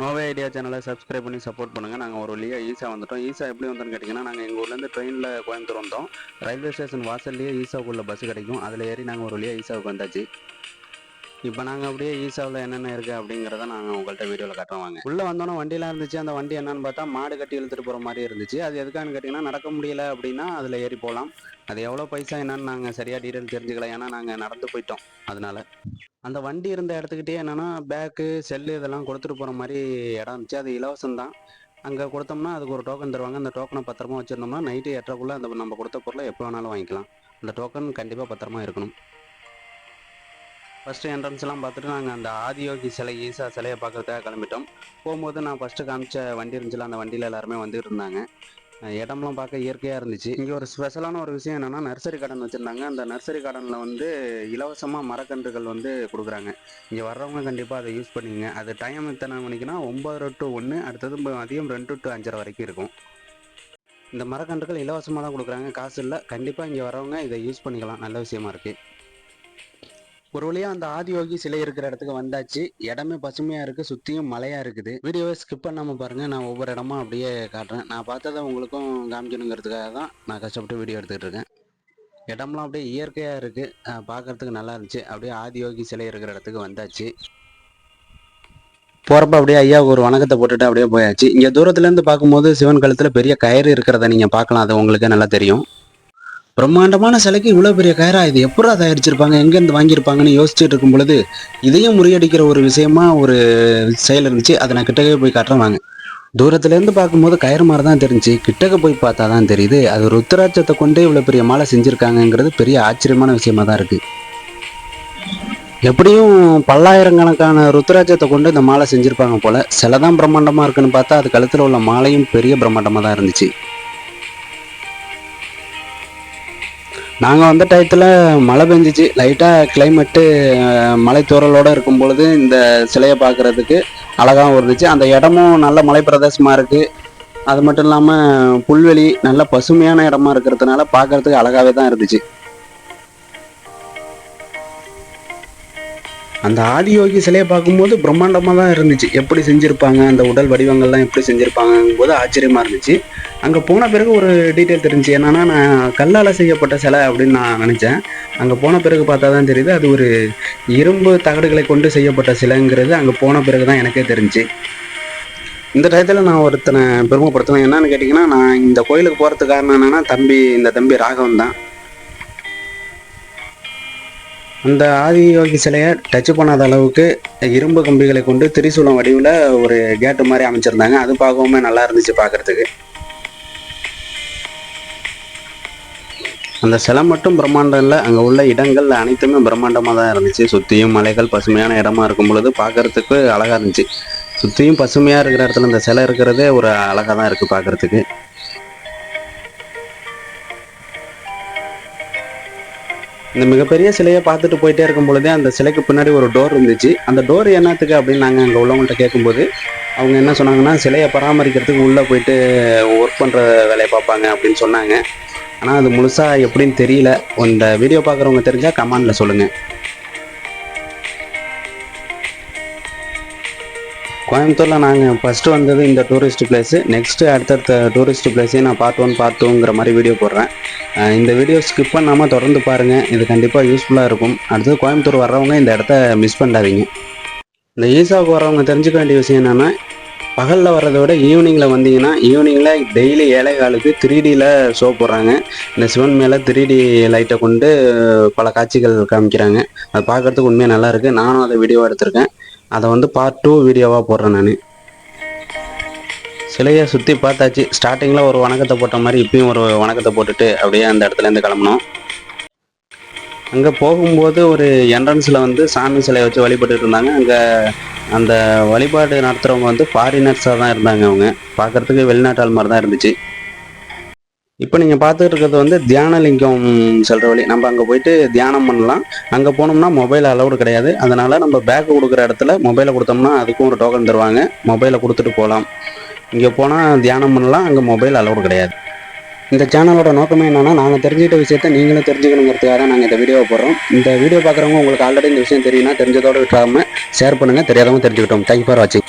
நோவே idea சேனலை subscribe பண்ணி support பண்ணுங்கள் நாங்கள் ஒரு வழியாக ஈஸா வந்துட்டோம். ஈஸா எப்படி வந்தோம்னு கேட்டிங்கன்னா நாங்கள் எங்கள் ஊர்லேருந்து ட்ரெயினில் கோயம்புத்தூர் வந்தோம் ரயில்வே ஸ்டேஷன் வாசல்லையே ஈஸாவுக்குள்ள பஸ் கிடைக்கும். அதில் ஏறி நாங்கள் ஒரு வழியாக ஈஸாவுக்கு வந்தாச்சு. இப்போ நாங்கள் அப்படியே ஈஸாவில் என்னென்ன இருக்குது அப்படிங்கிறத நாங்கள் உங்கள்கிட்ட வீடியோவில் காட்டுறோம். உள்ளே வந்தோன்னே வண்டியெலாம் இருந்துச்சு. அந்த வண்டி என்னன்னு பார்த்தா மாடு கட்டி இழுத்துட்டு போகிற மாதிரி இருந்துச்சு. அது எதுக்கான்னு கேட்டிங்கன்னா நடக்க முடியல அப்படின்னா அதில் ஏறி போகலாம் அது எவ்வளோ பைசா என்னன்னு நாங்கள் சரியாக டீட்டெயில் தெரிஞ்சுக்கலாம் ஏன்னா நாங்கள் நடந்து போயிட்டோம். அதனால அந்த வண்டி இருந்த இடத்துக்கிட்டே என்னென்னா பேக்கு செல்லு இதெல்லாம் கொடுத்துட்டு போகிற மாதிரி இடம் இருந்துச்சு. அது இலவசம் தான். அங்கே கொடுத்தோம்னா அதுக்கு ஒரு டோக்கன் தருவாங்க. அந்த டோக்கனை பத்திரமா வச்சிருந்தோம்னா நைட்டு எட்டரைக்குள்ளே அந்த நம்ம கொடுத்த பொருளை எப்போ வேணாலும் வாங்கிக்கலாம். அந்த டோக்கன் கண்டிப்பாக பத்திரமா இருக்கணும். ஃபஸ்ட்டு என்ட்ரன்ஸ்லாம் பார்த்துட்டு நாங்கள் அந்த ஆதியோகி சிலை ஈசா சிலையை பார்க்கறதுக்காக கிளம்பிட்டோம். போகும்போது நான் ஃபஸ்ட்டு காமிச்ச வண்டி இருந்துச்சுல அந்த வண்டியில் எல்லாருமே வந்துட்டு இருந்தாங்க. இடம்லாம் பார்க்க இயற்கையாக இருந்துச்சு. இங்கே ஒரு ஸ்பெஷலான ஒரு விஷயம் என்னென்னா நர்சரி கார்டன் வச்சுருந்தாங்க. அந்த நர்சரி கார்டனில் வந்து இலவசமாக மரக்கன்றுகள் வந்து கொடுக்குறாங்க. இங்கே வர்றவங்க கண்டிப்பாக அதை யூஸ் பண்ணிக்கங்க. அது டைம் எத்தனை மணிக்குன்னா ஒம்பது டு ஒன்று அடுத்தது மதியம் ரெண்டு டு அஞ்சரை வரைக்கும் இருக்கும். இந்த மரக்கன்றுகள் இலவசமாக தான் கொடுக்குறாங்க. காசு இல்லை. கண்டிப்பாக இங்கே வரவங்க இதை யூஸ் பண்ணிக்கலாம். நல்ல விஷயமா இருக்குது ஒரு வழியாக அந்த ஆதியோகி சிலை இருக்கிற இடத்துக்கு வந்தாச்சு. இடமே பசுமையாக இருக்குது சுற்றியும் மலையாக இருக்குது. வீடியோவை ஸ்கிப் பண்ணாமல் பாருங்கள் நான் ஒவ்வொரு இடமா அப்படியே காட்டுறேன். நான் பார்த்ததை உங்களுக்கும் காமிக்கணுங்கிறதுக்காக தான் நான் கஷ்டப்பட்டு வீடியோ எடுத்துக்கிட்டு இருக்கேன். இடம்லாம் அப்படியே இயற்கையாக இருக்குது பார்க்கறதுக்கு நல்லா இருந்துச்சு. அப்படியே ஆதியோகி சிலை இருக்கிற இடத்துக்கு வந்தாச்சு. போகிறப்ப அப்படியே ஐயா ஒரு வணக்கத்தை போட்டுட்டு அப்படியே போயாச்சு. இங்கே தூரத்துலேருந்து பார்க்கும்போது சிவன் கழுத்தில் பெரிய கயிறு இருக்கிறத நீங்கள் பார்க்கலாம். அது உங்களுக்கு நல்லா தெரியும். பிரம்மாண்டமான சிலைக்கு இவ்வளோ பெரிய கயிறா? இது எப்படா தயாரிச்சிருப்பாங்க? எங்கேருந்து வாங்கியிருப்பாங்கன்னு யோசிச்சுட்டு இருக்கும் பொழுது இதையும் முறியடிக்கிற ஒரு விஷயமா ஒரு செயல் இருந்துச்சு. அதை நான் கிட்டக்கே போய் காட்டுறேன் வாங்க. தூரத்துலேருந்து பார்க்கும்போது கயிறு மாதிரி தான் தெரிஞ்சு கிட்டக்க போய் பார்த்தா தான் தெரியுது அது ருத்ராட்சத்தை கொண்டே இவ்வளோ பெரிய மாலை செஞ்சுருக்காங்கங்கிறது பெரிய ஆச்சரியமான விஷயமா தான் இருக்குது எப்படியும் பல்லாயிரக்கணக்கான ருத்ராட்சத்தை கொண்டு இந்த மாலை செஞ்சுருப்பாங்க போல சிலதான் பிரம்மாண்டமாக இருக்குன்னு பார்த்தா அது கழுத்தில் உள்ள மாலையும் பெரிய பிரம்மாண்டமாக தான் இருந்துச்சு. நாங்கள் வந்த டயத்தில் மழை பெஞ்சிச்சு. லைட்டாக கிளைமேட்டு மலை தூறலோடு இருக்கும் பொழுது இந்த சிலையை பார்க்குறதுக்கு அழகாகவும் இருந்துச்சு அந்த இடமும் நல்ல மலை பிரதேசமாக இருக்குது அது மட்டும் இல்லாமல் புல்வெளி நல்ல பசுமையான இடமா இருக்கிறதுனால பார்க்கறதுக்கு அழகாகவே தான் இருந்துச்சு. அந்த ஆதியோகி சிலையை பார்க்கும்போது பிரம்மாண்டமாக தான் இருந்துச்சு. எப்படி செஞ்சுருப்பாங்க அந்த உடல் வடிவங்கள்லாம் எப்படி செஞ்சுருப்பாங்கும் போது ஆச்சரியமாக இருந்துச்சு. அங்கே போன பிறகு ஒரு டீட்டெயில் தெரிஞ்சு என்னன்னா நான் கல்லால் செய்யப்பட்ட சிலை அப்படின்னு நான் நினச்சேன். அங்கே போன பிறகு பார்த்தா தான் தெரியுது அது ஒரு இரும்பு தகடுகளை கொண்டு செய்யப்பட்ட சிலைங்கிறது அங்கே போன பிறகு தான் எனக்கே தெரிஞ்சு இந்த டயத்தில் நான் ஒருத்தனை பெருமைப்படுத்துவேன். என்னன்னு கேட்டிங்கன்னா நான் இந்த கோயிலுக்கு போகிறதுக்கு காரணம் என்னென்னா தம்பி இந்த தம்பி ராகவன் தான். அந்த ஆதியோகி சிலையை டச் பண்ணாத அளவுக்கு இரும்பு கம்பிகளை கொண்டு திரிசூலம் வடிவில் ஒரு கேட்டு மாதிரி அமைச்சிருந்தாங்க. அது பார்க்கவுமே நல்லா இருந்துச்சு பார்க்கறதுக்கு. அந்த சிலை மட்டும் பிரம்மாண்டம் இல்லை அங்கே உள்ள இடங்கள் அனைத்துமே பிரம்மாண்டமாக தான் இருந்துச்சு. சுற்றியும் மலைகள் பசுமையான இடமா இருக்கும் பொழுது பார்க்கறதுக்கு அழகாக இருந்துச்சு. சுற்றியும் பசுமையாக இருக்கிற இடத்துல இந்த சிலை இருக்கிறதே ஒரு அழகாக தான் இருக்குது பார்க்கறதுக்கு. இந்த மிகப்பெரிய சிலையை பார்த்துட்டு போயிட்டே இருக்கும் பொழுதே அந்த சிலைக்கு பின்னாடி ஒரு டோர் இருந்துச்சு. அந்த டோர் என்னத்துக்கு அப்படின்னு நாங்கள் அங்கே உள்ளவங்கள்ட்ட கேட்கும்போது அவங்க என்ன சொன்னாங்கன்னா சிலையை பராமரிக்கிறதுக்கு உள்ளே போயிட்டு ஒர்க் பண்ணுற வேலையை பார்ப்பாங்க அப்படின்னு சொன்னாங்க. ஆனால் அது முழுசாக எப்படின்னு தெரியல. இந்த வீடியோ பார்க்குறவங்க தெரிஞ்சால் கமெண்டில் சொல்லுங்கள் கோயம்புத்தூரில் நாங்கள் ஃபஸ்ட்டு வந்தது இந்த டூரிஸ்ட் பிளேஸு நெக்ஸ்ட்டு அடுத்தடுத்த டூரிஸ்ட் பிளேஸையும் நான் பார்ட் ஒன் பார்ட் டூங்கிற மாதிரி வீடியோ போடுறேன். இந்த வீடியோ ஸ்கிப் பண்ணாமல் தொடர்ந்து பாருங்கள் இது கண்டிப்பாக யூஸ்ஃபுல்லாக இருக்கும். அடுத்தது கோயம்புத்தூர் வர்றவங்க இந்த இடத்த மிஸ் பண்ணாதீங்க. இந்த ஈசாவுக்கு வரவங்க தெரிஞ்சுக்க வேண்டிய விஷயம் என்னென்னா பகலில் வர்றதை விட ஈவினிங்கில் வந்தீங்கன்னா ஈவினிங்கில் டெய்லி ஏழை காலுக்கு த்ரீ டியில் ஷோ போடுறாங்க. இந்த சிவன் மேலே த்ரீ டி லைட்டை கொண்டு பல காட்சிகள் காமிக்கிறாங்க. அது பார்க்குறதுக்கு உண்மையாக நல்லாயிருக்கு நானும் அதை வீடியோ எடுத்திருக்கேன். அதை வந்து பார்ட் டூ வீடியோவாக போடுறேன் நான். சிலையை சுற்றி பார்த்தாச்சு. ஸ்டார்டிங்கில் ஒரு வணக்கத்தை போட்ட மாதிரி இப்பயும் ஒரு வணக்கத்தை போட்டுட்டு அப்படியே அந்த இடத்துலேருந்து கிளம்பணும். அங்கே போகும்போது ஒரு என்ட்ரன்ஸில் வந்து சாமி சிலையை வச்சு வழிபட்டுட்டு இருந்தாங்க. அங்கே அந்த வழிபாடு நடத்துகிறவங்க வந்து ஃபாரினர்ஸாக தான் இருந்தாங்க அவங்க. பார்க்குறதுக்கு வெளிநாட்டால் மாதிரி தான் இருந்துச்சு. இப்போ நீங்கள் பார்த்துட்டு இருக்கிறது வந்து தியானலிங்கம் செல்கிற வழி. நம்ம அங்கே போயிட்டு தியானம் பண்ணலாம். அங்கே போனோம்னா மொபைல் அலௌடு கிடையாது. அதனால் நம்ம பேக்கு கொடுக்குற இடத்துல மொபைலை கொடுத்தோம்னா அதுக்கும் ஒரு டோக்கன் தருவாங்க. மொபைலை கொடுத்துட்டு போகலாம். இங்கே போனால் தியானம் பண்ணலாம். அங்கே மொபைல் அலௌடு கிடையாது. இந்த சேனலோட நோக்கமே என்னென்னா நாங்கள் தெரிஞ்சுக்கிட்ட விஷயத்த நீங்களும் தெரிஞ்சுக்கணுங்கிறதுக்காக தான் நாங்கள் இந்த வீடியோவை போடுறோம். இந்த வீடியோ பார்க்குறவங்க உங்களுக்கு ஆல்ரெடி இந்த விஷயம் தெரியும்னா தெரிஞ்சதோட விட்டுறாமல் ஷேர் பண்ணுங்கள் தெரியாதவங்க தெரிஞ்சுக்கிட்டோம். தேங்க்யூ ஃபார் வாட்சிங்